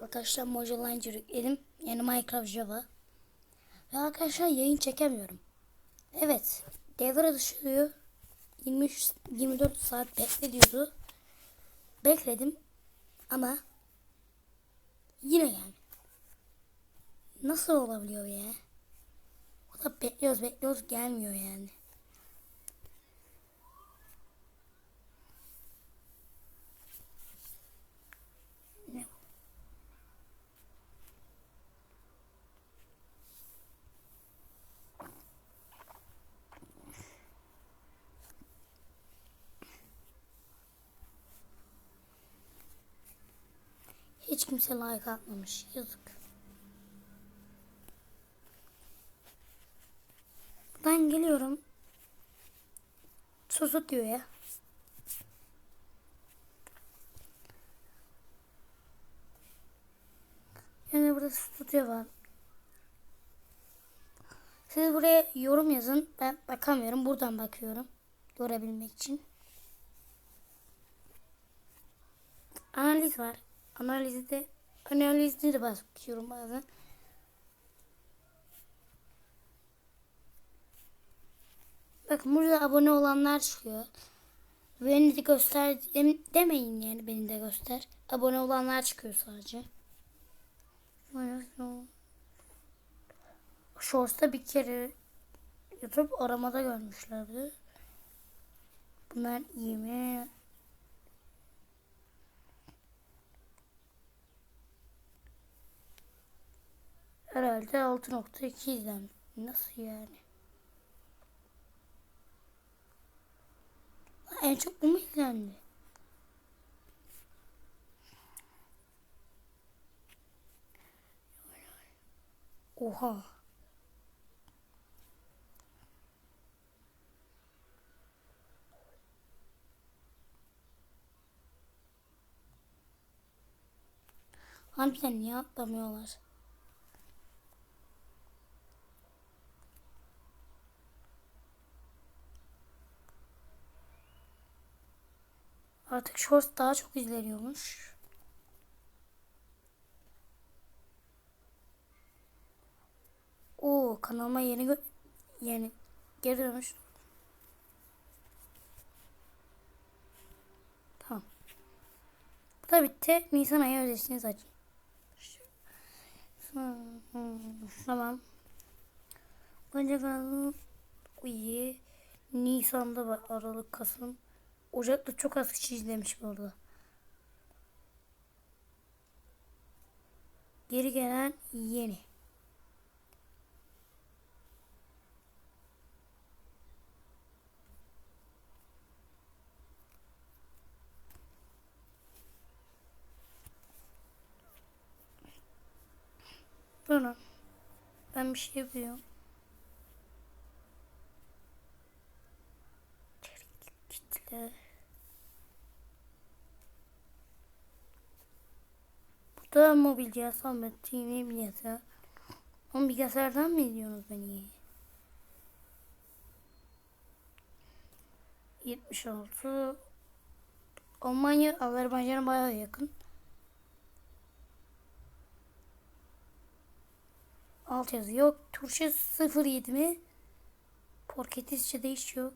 Arkadaşlar Mojang yükledim. Yani Minecraft Java. Ve arkadaşlar yayın çekemiyorum. Evet. Devre dışı diyor. 23 24 saat bekle diyordu. Bekledim. Ama yine yani. Nasıl olabiliyor ya? O da bekliyoruz bekliyoruz gelmiyor yani. Hiç kimse like atmamış. Yazık. Ben geliyorum. Susut diyor ya. Yani burada stüdyo var. Siz buraya yorum yazın. Ben bakamıyorum. Buradan bakıyorum. Görebilmek için. Analiz var. Analizde analizde de bakıyorum bazen. Bakın burada abone olanlar çıkıyor. Beni de göster dem- demeyin yani beni de göster. Abone olanlar çıkıyor sadece. Shorts'ta bir kere YouTube aramada görmüşlerdi. Bunlar iyi mi? Herhalde 6.2 izlenmiş. Nasıl yani? En çok bu mu izlendi? Oha. Harbiden niye atlamıyorlar? Artık shorts daha çok izleniyormuş. Oo kanalıma yeni yeni geri dönmüş. Tamam. Bu da bitti. Nisan ayı ödesiniz açın. Tamam. Önce kanalı iyi. Nisan'da var. Aralık, Kasım. Ocak'ta çok az kişi izlemiş bu arada. Geri gelen yeni. Bunu. Ben bir şey yapıyorum. Kitle. Bu da mobil cihaz Ahmet TV bilgisayar. Ama bilgisayardan mı izliyorsunuz beni? 76 Almanya Azerbaycan'a bayağı yakın. Alt yazı yok. Turşu 07 mi? Porketizce hiç yok.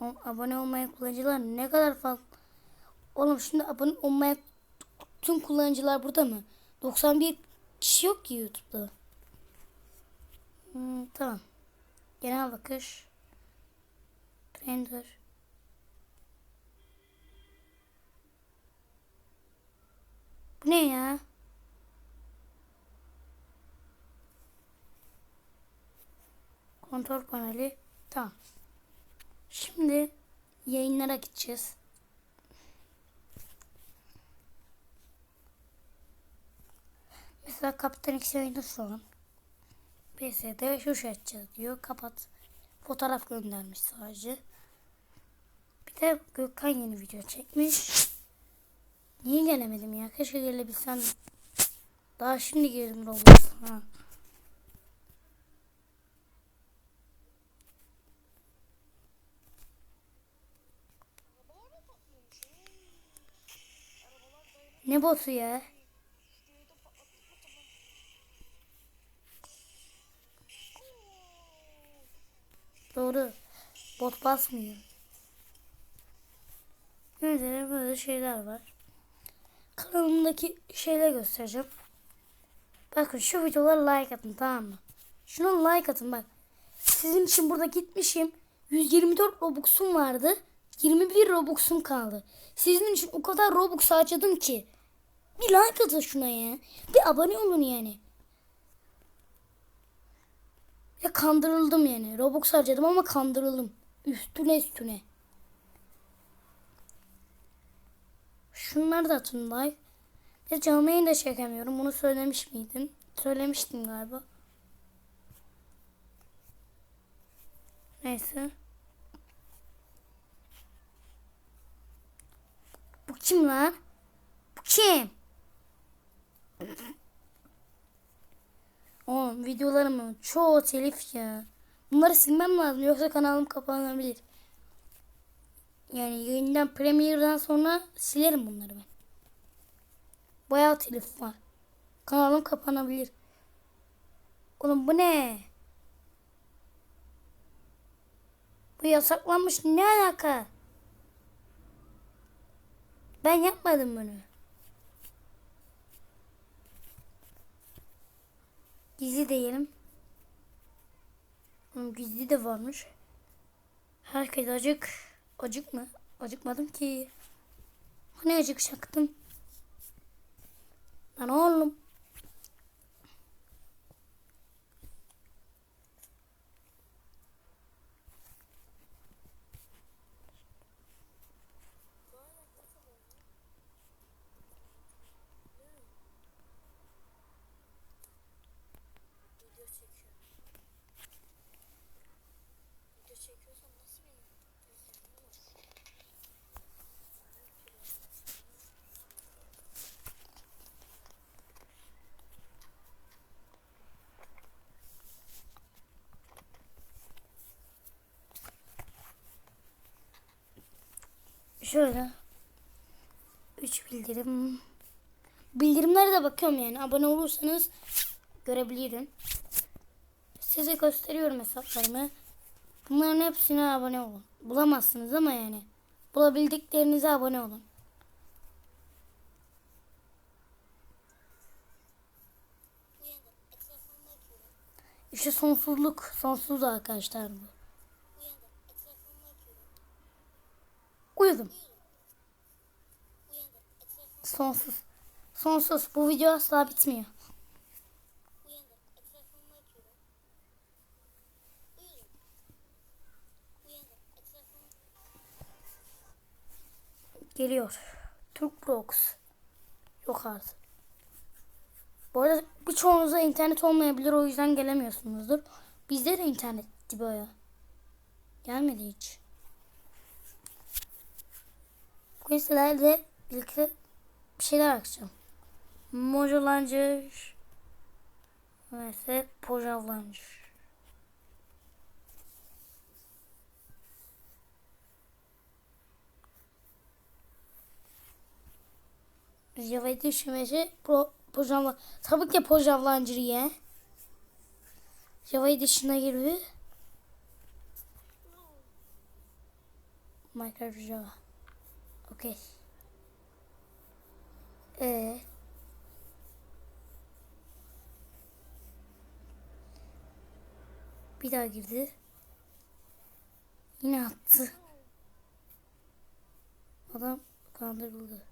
O, abone olmayan kullanıcılar ne kadar fazla. Oğlum şimdi abone olmayan tüm kullanıcılar burada mı? 91 kişi yok ki YouTube'da. Hmm, tamam. Genel bakış. Render. Bu ne ya? Kontrol paneli. Tamam. Şimdi yayınlara gideceğiz. Mesela Kaptan X yayında şu an. PS'de şu şey açacağız diyor. Kapat. Fotoğraf göndermiş sadece. Bir de Gökhan yeni video çekmiş. Niye gelemedim ya? Keşke gelebilsem. Daha şimdi girdim Roblox'a. Ne botu ya? Doğru. Bot basmıyor. Böyle böyle şeyler var. Kanalımdaki şeyler göstereceğim. Bakın şu videolara like atın tamam mı? Şuna like atın bak. Sizin için burada gitmişim. 124 Robux'um vardı. 21 Robux'um kaldı. Sizin için o kadar Robux harcadım ki. Bir like atın şuna ya. Bir abone olun yani. Ya kandırıldım yani. Robux harcadım ama kandırıldım. Üstüne üstüne. Şunları da atın like. Bir canlı yayın da çekemiyorum. Bunu söylemiş miydim? Söylemiştim galiba. Neyse. Bu kim lan? Bu kim? Oğlum videolarımın çoğu telif ya. Bunları silmem lazım yoksa kanalım kapanabilir. Yani yayından Premiere'dan sonra silerim bunları ben. Bayağı telif var. Kanalım kapanabilir. Oğlum bu ne? Bu yasaklanmış ne alaka? Ben yapmadım bunu. Gizli diyelim. Gizli de varmış. Herkes acık. Acık mı? Acıkmadım ki. Hani acıkacaktım? Lan oğlum. Şöyle. 3 bildirim. Bildirimlere de bakıyorum yani. Abone olursanız görebilirim. Size gösteriyorum hesaplarımı. Bunların hepsine abone olun. Bulamazsınız ama yani. Bulabildiklerinize abone olun. İşte sonsuzluk. Sonsuz arkadaşlar bu. Uyudum. Sonsuz. Sonsuz. Bu video asla bitmiyor. Geliyor. Türk Rocks. Yok artık. Bu arada birçoğunuzda internet olmayabilir o yüzden gelemiyorsunuzdur. Bizde de internet gitti baya. Gelmedi hiç. Bugün sizlerle birlikte bir şeyler açacağım. Mojolancı ve pojavlancı. Java'yı düşünmesi pro, pojavla. Tabii ki pojavlancı ya. Java'yı dışına girdi. Minecraft Java. Okey. Ee. Bir daha girdi. Yine attı. Adam kandırıldı.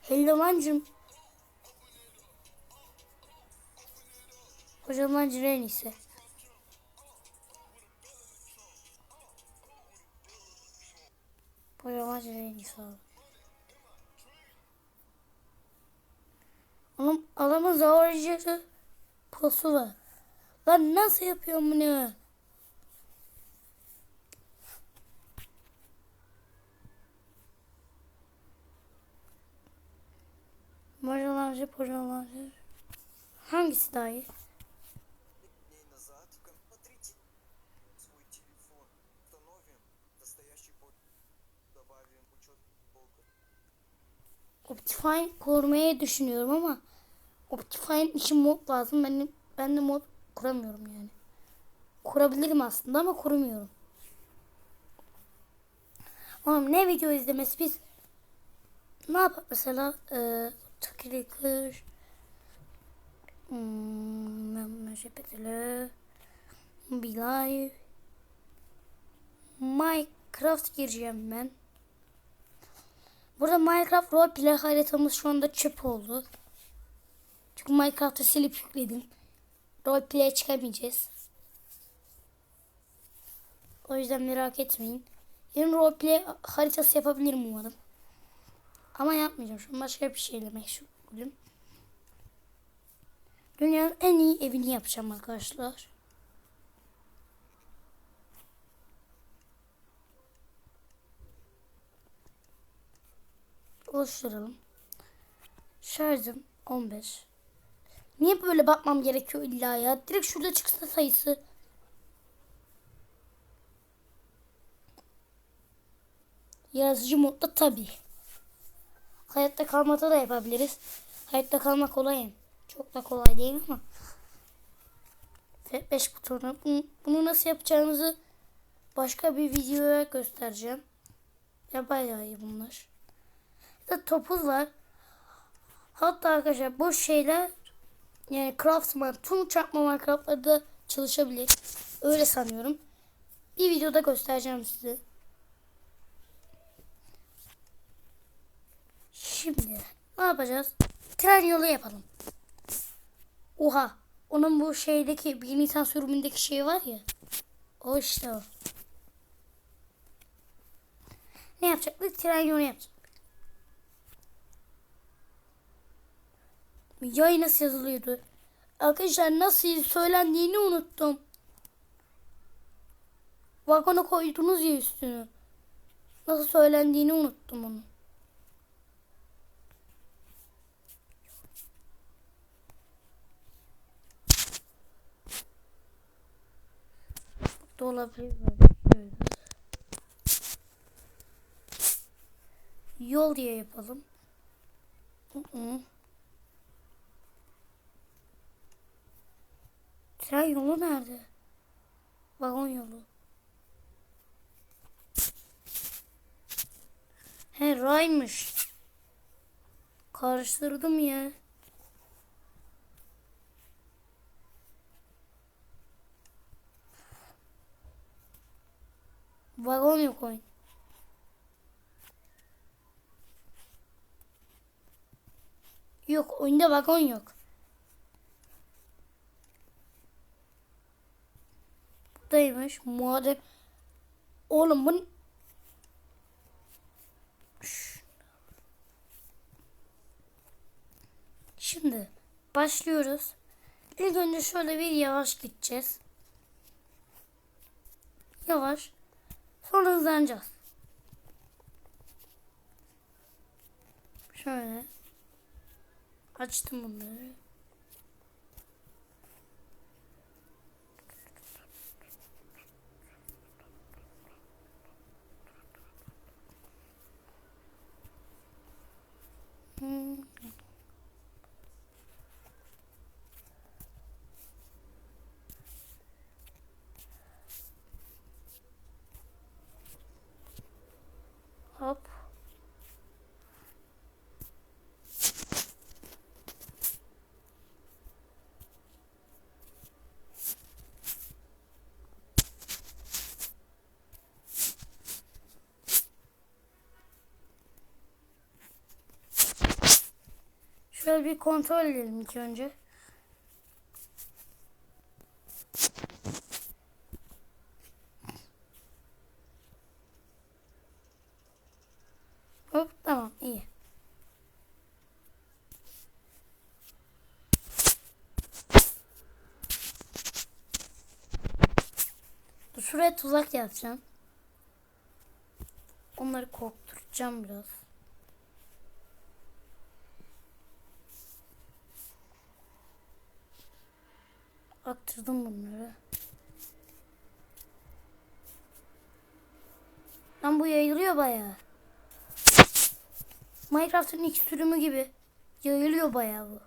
Hello lancım. Hocam lancı en iyisi abi. Oğlum adamın zavarıcı posu var. Lan nasıl yapıyorum bunu? Majalarca, pojalarca. Hangisi daha iyi? Optifine kurmayı düşünüyorum ama Optifine için mod lazım. Ben ben de mod kuramıyorum yani. Kurabilirim aslında ama kuramıyorum. Oğlum ne video izlemesi biz ne yapalım mesela e, hmm, Meşepetili bir live Minecraft gireceğim ben. Burada Minecraft roleplay haritamız şu anda çöp oldu. Çünkü Minecraft'ı silip yükledim. Roleplay'e çıkamayacağız. O yüzden merak etmeyin. Yarın roleplay haritası yapabilirim umarım. Ama yapmayacağım. Şu başka bir şeyle meşgulüm. Dünyanın en iyi evini yapacağım arkadaşlar. Oluşturalım. Şarjım 15. Niye böyle bakmam gerekiyor illa ya? Direkt şurada çıksa sayısı. Yaratıcı modda tabi. Hayatta kalmada da yapabiliriz. Hayatta kalmak kolay. Çok da kolay değil ama. F5 butonu. Bunu, nasıl yapacağınızı başka bir videoya göstereceğim. Ya bayağı iyi bunlar da topuz var. Hatta arkadaşlar bu şeyler yani Craftsman tüm çarpma Minecraft'larda çalışabilir. Öyle sanıyorum. Bir videoda göstereceğim size. Şimdi ne yapacağız? Tren yolu yapalım. Oha. Onun bu şeydeki bir Nisan sürümündeki şey var ya. O işte o. Ne yapacaktık? Tren yolu yapacaktık. Yay nasıl yazılıyordu? Arkadaşlar nasıl söylendiğini unuttum. Vagona koydunuz ya üstünü. Nasıl söylendiğini unuttum onu. Burada olabilir böyle. Yol diye yapalım. Hı -hı. Tren yolu nerede? Vagon yolu. He raymış. Karıştırdım ya. Vagon yok oyun. Yok oyunda vagon yok. Buradaymış. Muharrem. Oğlum bu. Şimdi başlıyoruz. İlk önce şöyle bir yavaş gideceğiz. Yavaş. Sonra hızlanacağız. Şöyle. Açtım bunları. Hmm. Hop. Şöyle bir kontrol edelim ilk önce. Hop tamam iyi. Şuraya tuzak yapacağım. Onları korkturacağım biraz. Aktırdım bunları. Lan bu yayılıyor bayağı. Minecraft'ın ilk sürümü gibi yayılıyor bayağı bu.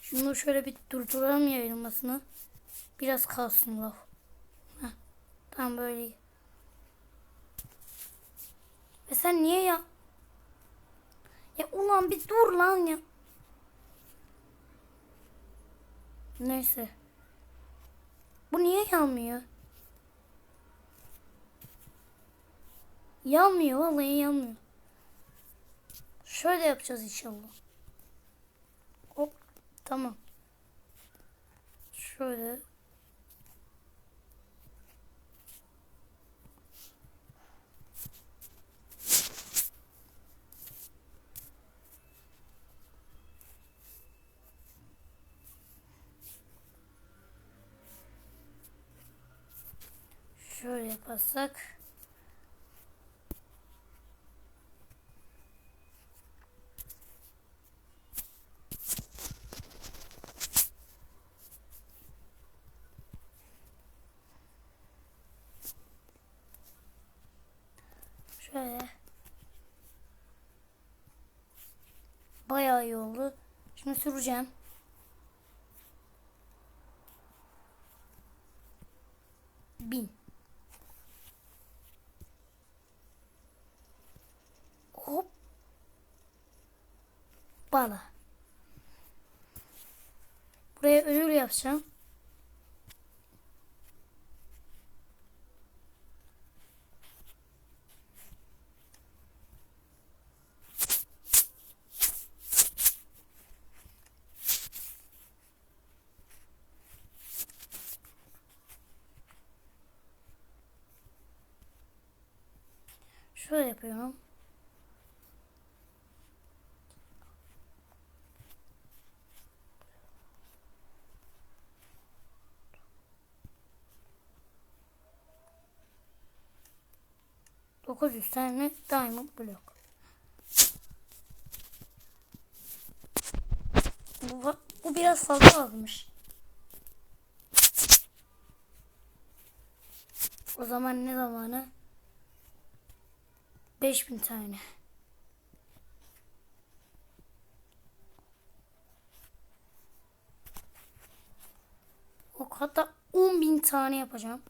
Şunu şöyle bir durduralım yayılmasını. Biraz kalsın laf. Tam böyle. Ve sen niye ya? Ya ulan bir dur lan ya. Neyse. Bu niye yanmıyor? Yanmıyor vallahi yanmıyor. Şöyle yapacağız inşallah. Hop tamam. Şöyle. Şöyle yaparsak. Şöyle. Bayağı iyi oldu. Şimdi süreceğim. Bin. Hop. Bala. Buraya ödül yapacağım. Şöyle yapıyorum. Dokuz yüz tane diamond blok. Bu, bu biraz fazla almış. O zaman ne zamanı? 5000 tane. O hatta 10.000 tane yapacağım.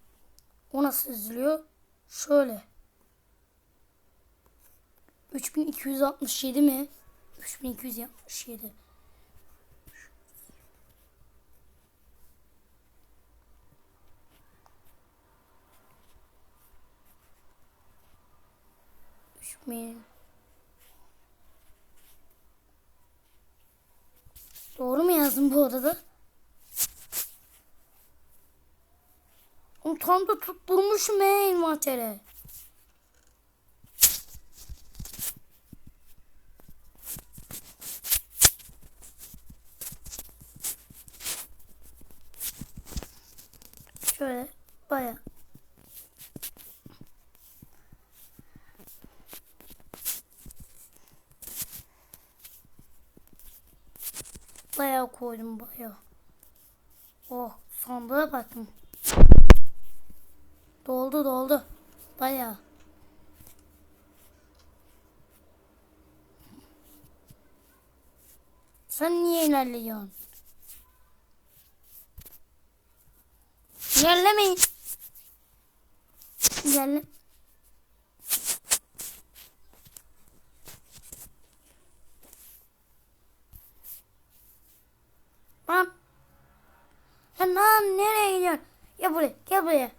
O nasıl üzülüyor? Şöyle. 3267 mi? 3267. Üç bin. Doğru mu yazdım bu arada? Tam da tutturmuşum he envantere. Şöyle baya. Bayağı bayağı. Oh sandığa bakın. Doldu doldu. Bayağı. Sen niye ilerliyorsun? İlerlemeyin. İlerle. Lan. Lan lan nereye gidiyorsun? Gel buraya gel buraya.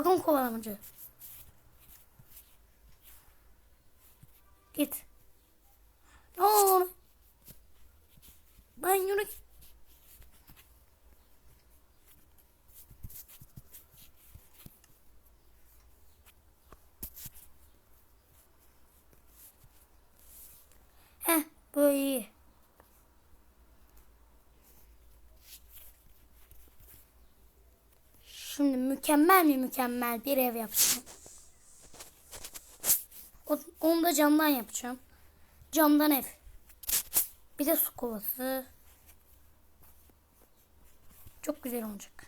Vagon kovalamacı. Git. Ne olur. Ben yürü. Heh bu iyi. Şimdi mükemmel mi mükemmel bir ev yapacağım. Onu da camdan yapacağım. Camdan ev. Bir de su kovası. Çok güzel olacak.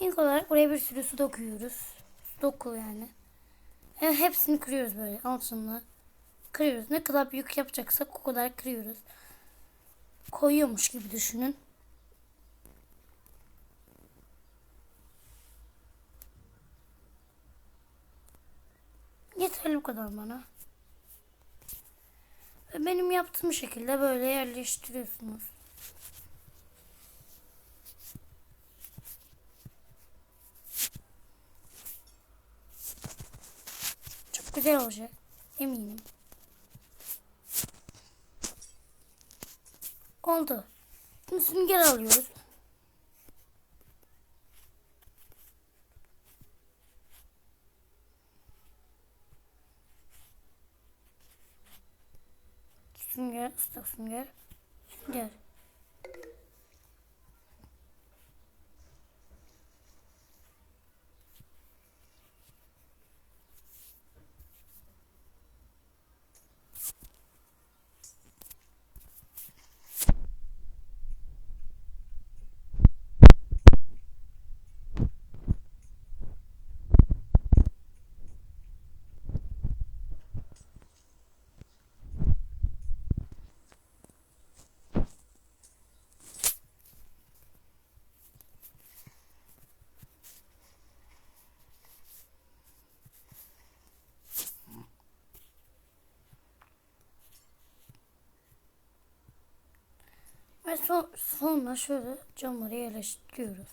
İlk olarak buraya bir sürü su döküyoruz. Su doku yani. Yani hepsini kırıyoruz böyle altını. Kırıyoruz. Ne kadar büyük yapacaksak o kadar kırıyoruz. Koyuyormuş gibi düşünün. Yeterli bu kadar bana. Ve benim yaptığım şekilde böyle yerleştiriyorsunuz. Çok güzel olacak. Eminim. Oldu. Şimdi sünger alıyoruz. Sünger, ıslak sünger. Sünger. Ve son, sonra şöyle camları yerleştiriyoruz.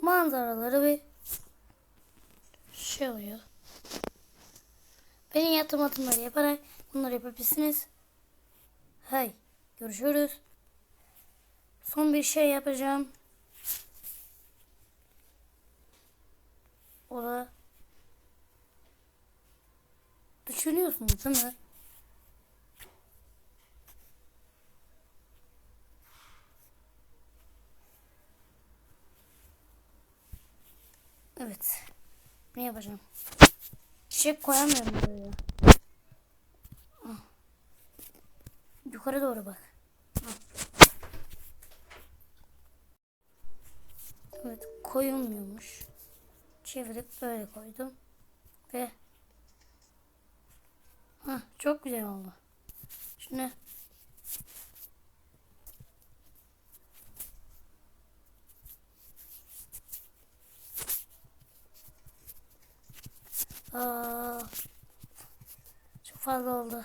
Manzaraları bir şey oluyor. Benim yaptığım adımları yaparak bunları yapabilirsiniz. Hay, görüşürüz. Son bir şey yapacağım. O da Düşünüyorsunuz değil mi? Evet. Ne yapacağım? Çiçek koyamıyorum buraya. Ah. Yukarı doğru bak. Ah. Evet koyulmuyormuş. Çevirip böyle koydum. Ve Hah, çok güzel oldu. Şimdi Aa, çok fazla oldu.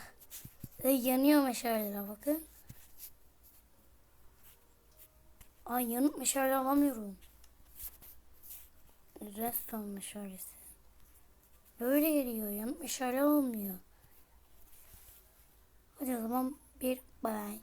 E, yanıyor meşaleler bakın. Ay yanıp meşale alamıyorum. Redstone meşalesi. Böyle geliyor yanıp meşale olmuyor. Hadi o zaman bir bay.